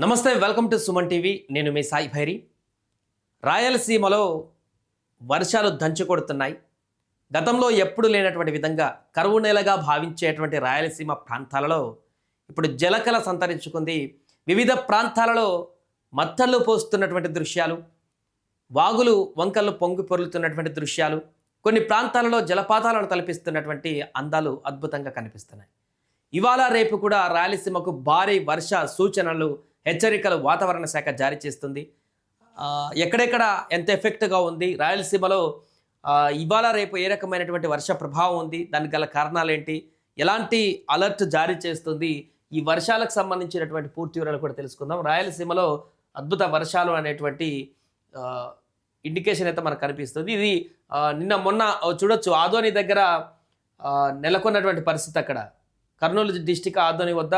నమస్తే welcome to Suman TV. నేను మీ సాయి భైరి. రాయలసీమలో వర్షాలు దంచి కొడుతున్నాయి. గతంలో ఎప్పుడు లేనటువంటి విధంగా కరువు నెలగా భావించేటువంటి రాయలసీమ ప్రాంతాలలో ఇప్పుడు జలకల సంతరించుకుంది. వివిధ ప్రాంతాలలో మత్తళ్ళు పోస్తున్నటువంటి దృశ్యాలు వాగులు వంకలు పొంగి పొరులుతున్నటువంటి దృశ్యాలు కొన్ని ప్రాంతాలలో జలపాతాలను తలపిస్తున్నటువంటి అందాలు అద్భుతంగా కనిపిస్తున్నాయి. ఇవాళ రేపు కూడా రాయలసీమకు భారీ వర్ష సూచనలు హెచ్చరికలు వాతావరణ శాఖ జారీ చేస్తుంది. ఎక్కడెక్కడ ఎంత ఎఫెక్ట్గా ఉంది రాయలసీమలో ఇవాళ రేపు ఏ రకమైనటువంటి వర్ష ప్రభావం ఉంది దానికి గల కారణాలు ఏంటి ఎలాంటి అలర్ట్ జారీ చేస్తుంది ఈ వర్షాలకు సంబంధించినటువంటి పూర్తి వివరాలు కూడా తెలుసుకుందాం. రాయలసీమలో అద్భుత వర్షాలు అనేటువంటి ఇండికేషన్ అయితే మనకు కనిపిస్తుంది. ఇది నిన్న మొన్న చూడొచ్చు ఆదోని దగ్గర నెలకొన్నటువంటి పరిస్థితి అక్కడ. కర్నూలు డిస్టిక్ ఆదోని వద్ద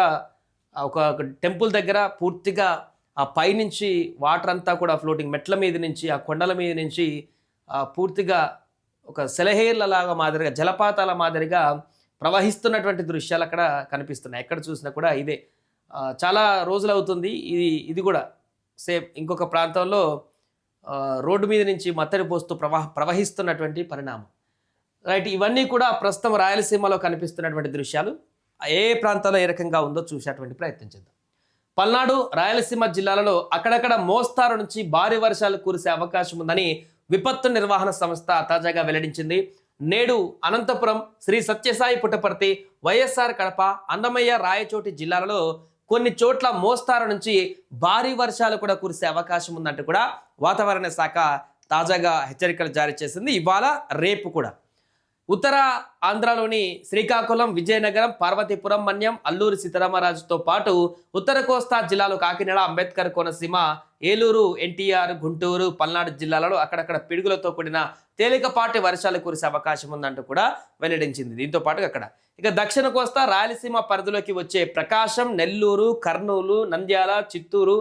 ఒక టెంపుల్ దగ్గర పూర్తిగా ఆ పైనుంచి వాటర్ అంతా కూడా ఫ్లోటింగ్ మెట్ల మీద నుంచి ఆ కొండల మీద నుంచి పూర్తిగా ఒక సెలహేర్లలాగా మాదిరిగా జలపాతాల మాదిరిగా ప్రవహిస్తున్నటువంటి దృశ్యాలు అక్కడ కనిపిస్తున్నాయి. ఎక్కడ చూసినా కూడా ఇదే. చాలా రోజులు అవుతుంది. ఇది ఇది కూడా సేమ్ ఇంకొక ప్రాంతంలో రోడ్డు మీద నుంచి మత్తడి పోస్తూ ప్రవాహ ప్రవహిస్తున్నటువంటి పరిణామం. రైట్ ఇవన్నీ కూడా ప్రస్తుతం రాయలసీమలో కనిపిస్తున్నటువంటి దృశ్యాలు. ఏ ప్రాంతాల్లో ఏ రకంగా ఉందో చూసేటువంటి ప్రయత్నం చేద్దాం. పల్నాడు రాయలసీమ జిల్లాలలో అక్కడక్కడ మోస్తారు నుంచి భారీ వర్షాలు కురిసే అవకాశం ఉందని విపత్తు నిర్వహణ సంస్థ తాజాగా వెల్లడించింది. నేడు అనంతపురం శ్రీ సత్యసాయి పుట్టపర్తి వైఎస్ఆర్ కడప అన్నమయ్య రాయచోటి జిల్లాలలో కొన్ని చోట్ల మోస్తారు నుంచి భారీ వర్షాలు కూడా కురిసే అవకాశం ఉందంటూ కూడా వాతావరణ శాఖ తాజాగా హెచ్చరికలు జారీ చేసింది. ఇవాళ రేపు కూడా. ఉత్తర ఆంధ్రలోని శ్రీకాకుళం విజయనగరం పార్వతీపురం మన్యం అల్లూరి సీతారామరాజుతో పాటు ఉత్తర కోస్తా జిల్లాలో కాకినాడ అంబేద్కర్ కోనసీమ ఏలూరు ఎన్టీఆర్ గుంటూరు పల్నాడు జిల్లాలలో అక్కడక్కడ పిడుగులతో కూడిన తేలికపాటి వర్షాలు కురిసే అవకాశం ఉందంటూ కూడా వెల్లడించింది. దీంతో పాటు అక్కడ ఇక దక్షిణ కోస్తా రాయలసీమ పరిధిలోకి వచ్చే ప్రకాశం నెల్లూరు కర్నూలు నంద్యాల చిత్తూరు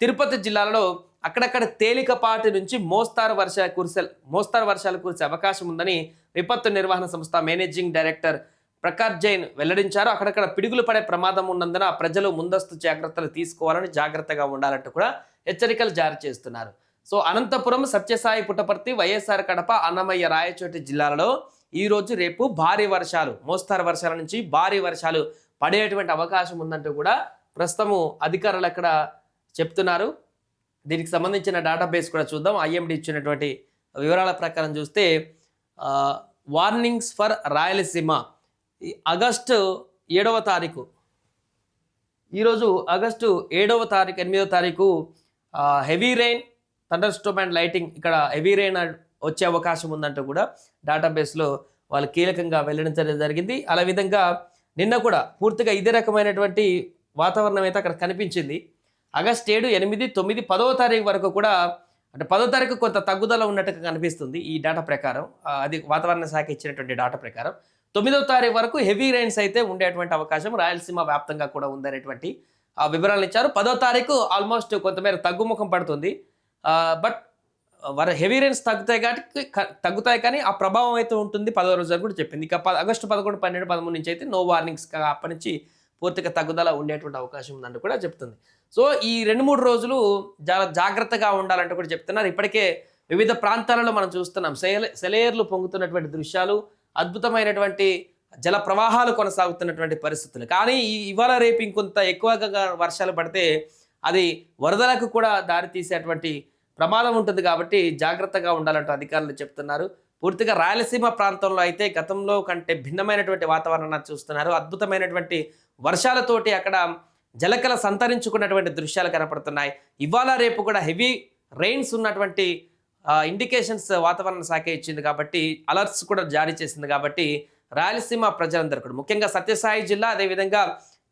తిరుపతి జిల్లాలలో అక్కడక్కడ తేలికపాటి నుంచి మోస్తారు వర్షాలు కురిసే మోస్తారు వర్షాలు కురిసే అవకాశం ఉందని విపత్తు నిర్వహణ సంస్థ మేనేజింగ్ డైరెక్టర్ ప్రకాష్ జైన్ వెల్లడించారు. అక్కడక్కడ పిడుగులు పడే ప్రమాదం ఉన్నందున ప్రజలు ముందస్తు జాగ్రత్తలు తీసుకోవాలని జాగ్రత్తగా ఉండాలంటూ కూడా హెచ్చరికలు జారీ చేస్తున్నారు. సో అనంతపురం సత్యసాయి పుట్టపర్తి వైఎస్ఆర్ కడప అన్నమయ్య రాయచోటి జిల్లాలలో ఈ రోజు రేపు భారీ వర్షాలు మోస్తారు వర్షాల నుంచి భారీ వర్షాలు పడేటువంటి అవకాశం ఉందంటూ కూడా ప్రస్తుతము అధికారులు అక్కడ చెప్తున్నారు. దీనికి సంబంధించిన డేటాబేస్ కూడా చూద్దాం. ఐఎండి ఇచ్చినటువంటి వివరాల ప్రకారం చూస్తే వార్నింగ్స్ ఫర్ రాయలసీమ. ఆగస్టు ఏడవ తారీఖు. ఈరోజు ఆగస్టు ఏడవ తారీఖు ఎనిమిదవ తారీఖు heavy rain thunderstorm and lighting ఇక్కడ హెవీ రెయిన్ వచ్చే అవకాశం ఉందంటూ కూడా డేటాబేస్లో వాళ్ళు కీలకంగా వెల్లడించడం జరిగింది. అలా విధంగా నిన్న కూడా పూర్తిగా ఇదే రకమైనటువంటి వాతావరణం అయితే అక్కడ కనిపించింది. ఆగస్ట్ ఏడు ఎనిమిది తొమ్మిది పదవ తారీఖు వరకు కూడా అంటే పదో తారీఖు కొంత తగ్గుదల ఉన్నట్టుగా కనిపిస్తుంది ఈ డేటా ప్రకారం. అది వాతావరణ శాఖ ఇచ్చినటువంటి డేటా ప్రకారం. తొమ్మిదవ తారీఖు వరకు హెవీ రైన్స్ అయితే ఉండేటువంటి అవకాశం. రాయలసీమ వ్యాప్తంగా కూడా ఉందనేటువంటి వివరాలు ఇచ్చారు. పదో తారీఖు ఆల్మోస్ట్ కొంతమేర తగ్గుముఖం పడుతుంది. బట్ వర హెవీ రైన్స్ తగ్గుతాయి కాబట్టి తగ్గుతాయి కానీ ఆ ప్రభావం అయితే ఉంటుంది. పదో రోజు కూడా చెప్పింది. ఇక ఆగస్టు పదకొండు పన్నెండు పదమూడు నుంచి అయితే నో వార్నింగ్స్ అప్పటి నుంచి పూర్తిగా తగ్గుదల ఉండేటువంటి అవకాశం ఉందంటూ కూడా చెప్తుంది. సో ఈ రెండు మూడు రోజులు చాలా జాగ్రత్తగా ఉండాలంటూ కూడా చెప్తున్నారు. ఇప్పటికే వివిధ ప్రాంతాలలో మనం చూస్తున్నాం. సెల సెలయేర్లు పొంగుతున్నటువంటి దృశ్యాలు అద్భుతమైనటువంటి జల ప్రవాహాలు కొనసాగుతున్నటువంటి పరిస్థితులు. కానీ ఈ ఇవాళ రేపు ఇంకొంత ఎక్కువగా వర్షాలు పడితే అది వరదలకు కూడా దారి తీసేటువంటి ప్రమాదం ఉంటుంది కాబట్టి జాగ్రత్తగా ఉండాలంటూ అధికారులు చెప్తున్నారు. పూర్తిగా రాయలసీమ ప్రాంతంలో అయితే గతంలో కంటే భిన్నమైనటువంటి వాతావరణాన్ని చూస్తున్నారు. అద్భుతమైనటువంటి వర్షాలతోటి అక్కడ జలకల సంతరించుకున్నటువంటి దృశ్యాలు కనపడుతున్నాయి. ఇవాళ రేపు కూడా హెవీ రెయిన్స్ ఉన్నటువంటి ఇండికేషన్స్ వాతావరణ శాఖ ఇచ్చింది కాబట్టి అలర్ట్స్ కూడా జారీ చేసింది కాబట్టి రాయలసీమ ప్రజలందరూ కూడా. ముఖ్యంగా సత్యసాయి జిల్లా అదేవిధంగా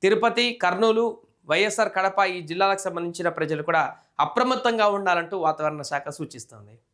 తిరుపతి కర్నూలు వైఎస్ఆర్ కడప ఈ జిల్లాలకు సంబంధించిన ప్రజలు కూడా అప్రమత్తంగా ఉండాలంటూ వాతావరణ శాఖ సూచిస్తోంది.